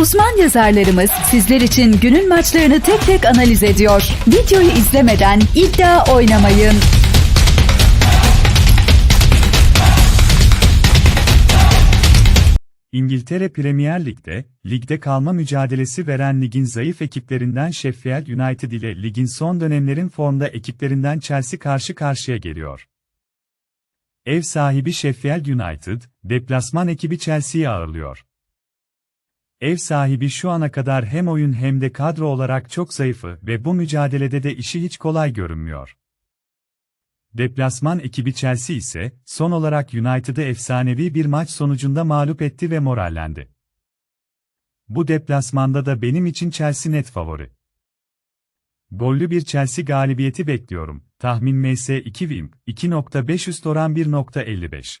Uzman yazarlarımız sizler için günün maçlarını tek tek analiz ediyor. Videoyu izlemeden iddia oynamayın. İngiltere Premier Lig'de, ligde kalma mücadelesi veren ligin zayıf ekiplerinden Sheffield United ile ligin son dönemlerin formda ekiplerinden Chelsea karşı karşıya geliyor. Ev sahibi Sheffield United, deplasman ekibi Chelsea'yi ağırlıyor. Ev sahibi şu ana kadar hem oyun hem de kadro olarak çok zayıfı ve bu mücadelede de işi hiç kolay görünmüyor. Deplasman ekibi Chelsea ise, son olarak United'ı efsanevi bir maç sonucunda mağlup etti ve morallendi. Bu deplasmanda da benim için Chelsea net favori. Gollü bir Chelsea galibiyeti bekliyorum. Tahmin MS 2 Wim, 2.5 üst oran 1.55.